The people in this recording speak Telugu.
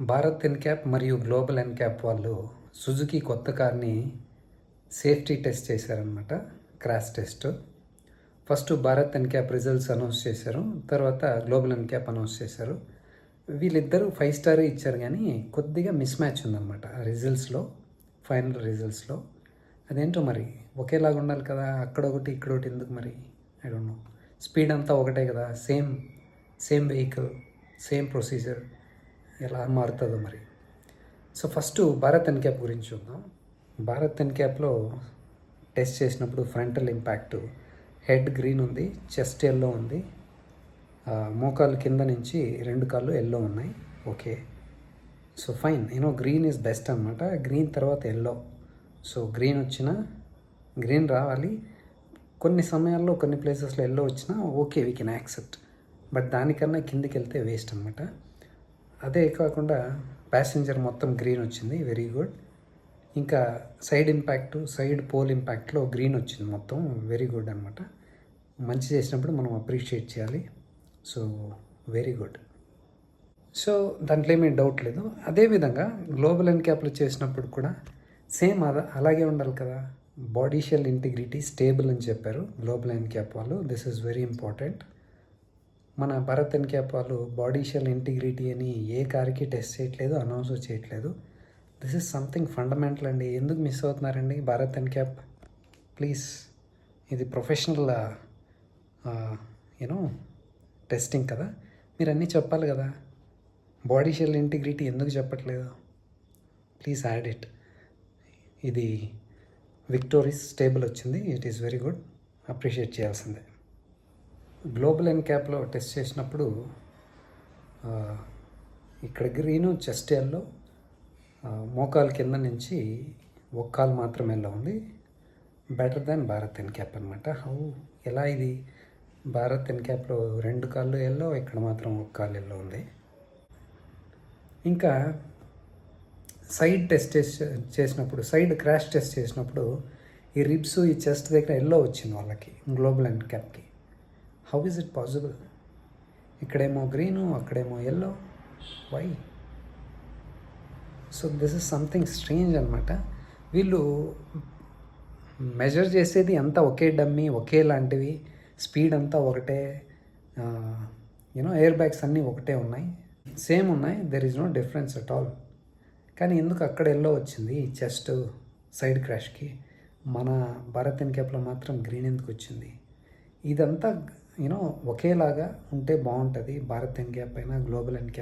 భారత్ ఎన్క్యాప్ మరియు గ్లోబల్ ఎన్క్యాప్ వాళ్ళు సుజుకి కొత్త కార్ని సేఫ్టీ టెస్ట్ చేశారనమాట crash test. First Bharat NCAP results announce చేశారు తర్వాత గ్లోబల్ ఎన్క్యాప్ అనౌన్స్ చేశారు. వీళ్ళిద్దరూ ఫైవ్ స్టార్ ఇచ్చారు కానీ కొద్దిగా మిస్ మ్యాచ్ ఉందన్నమాట రిజల్ట్స్లో ఫైనల్ రిజల్ట్స్లో. అదేంటో మరి ఒకేలాగా ఉండాలి కదా అక్కడ ఒకటి ఇక్కడ ఒకటి ఎందుకు మరి? I don't know. స్పీడ్ అంతా ఒకటే కదా same same vehicle same procedure. ఎలా మారుతుందో మరి. సో ఫస్ట్ భారత్ ఎన్క్యాప్ గురించి చూద్దాం. భారత్ ఎన్క్యాప్లో టెస్ట్ చేసినప్పుడు ఫ్రంటల్ ఇంపాక్ట్ హెడ్ గ్రీన్ ఉంది చెస్ట్ ఎల్లో ఉంది మోకాలు కింద నుంచి రెండు కాళ్ళు ఎల్లో ఉన్నాయి. Okay. So fine. You know green is best అనమాట గ్రీన్ తర్వాత ఎల్లో. సో గ్రీన్ వచ్చిన గ్రీన్ రావాలి. కొన్ని సమయాల్లో కొన్ని ప్లేసెస్లో ఎల్లో వచ్చినా okay we can accept but దానికన్నా కిందికి వెళ్తే వేస్ట్ అనమాట అదే కాకుండా ప్యాసింజర్ మొత్తం గ్రీన్ వచ్చింది వెరీ గుడ్. ఇంకా సైడ్ ఇంపాక్ట్ సైడ్ పోల్ ఇంపాక్ట్లో గ్రీన్ వచ్చింది మొత్తం వెరీ గుడ్ అనమాట మంచి చేసినప్పుడు మనం అప్రిషియేట్ చేయాలి. So very good. సో దాంట్లో ఏమీ డౌట్ లేదు. అదేవిధంగా గ్లోబల్ ఎన్క్యాప్లు చేసినప్పుడు కూడా సేమ్ అలా అలాగే ఉండాలి కదా. బాడీషియల్ ఇంటిగ్రిటీ స్టేబుల్ అని చెప్పారు గ్లోబల్ ఎన్క్యాప్ వాళ్ళు. This is very important. మన భారత్ క్యాప్ వాళ్ళు బాడీ షెల్ ఇంటిగ్రిటీ అని ఏ కార్కి టెస్ట్ చేయట్లేదు అనౌన్స్ చేయట్లేదు. దిస్ ఇస్ సంథింగ్ ఫండమెంటల్ అండి. ఎందుకు మిస్ అవుతున్నారండి భారత్ క్యాప్ ప్లీజ్ ఇది ప్రొఫెషనల్ యూనో టెస్టింగ్ కదా. మీరు అన్నీ చెప్పాలి కదా. బాడీ షెల్ ఇంటిగ్రిటీ ఎందుకు చెప్పట్లేదు? ప్లీజ్ యాడ్ ఇట్ ఇది విక్టోరీస్ స్టేబుల్ వచ్చింది. It is very good appreciate చేయాల్సిందే. గ్లోబల్ ఎన్క్యాప్లో టెస్ట్ చేసినప్పుడు ఇక్కడ గ్రీను చెస్ట్ ఎల్లో మోకాలు కింద నుంచి ఒక్కాలు మాత్రం ఎల్లో ఉంది. బెటర్ దాన్ భారత్ ఎన్క్యాప్ అనమాట హౌ ఎలా ఇది? భారత్ ఎన్క్యాప్లో రెండు కాళ్ళు ఎల్లో ఇక్కడ మాత్రం ఒక్కాలు ఎల్లో ఉంది. ఇంకా సైడ్ టెస్ట్ చేసినప్పుడు సైడ్ క్రాష్ టెస్ట్ చేసినప్పుడు ఈ రిబ్స్ ఈ చెస్ట్ దగ్గర ఎల్లో వచ్చింది వాళ్ళకి గ్లోబల్ అండ్ క్యాప్కి హౌ ఇస్ ఇట్ పాసిబుల్ ఇక్కడేమో గ్రీను అక్కడేమో yellow why so this is something strange అనమాట వీళ్ళు మెజర్ చేసేది అంతా ఒకే డమ్మీ ఒకేలాంటివి స్పీడ్ అంతా ఒకటే. యూనో ఎయిర్ బ్యాగ్స్ అన్నీ ఒకటే ఉన్నాయి. సేమ్ ఉన్నాయి. There is no difference at all కానీ ఎందుకు అక్కడ ఎల్లో వచ్చింది? చెస్ట్ సైడ్ క్రాష్కి మన భారత్ క్యాప్లో మాత్రం గ్రీన్ ఎందుకు వచ్చింది? ఇదంతా యూనో ఒకేలాగా ఉంటే బాగుంటుంది. భారత్ క్యాప్ అయినా గ్లోబల్ క్యాప్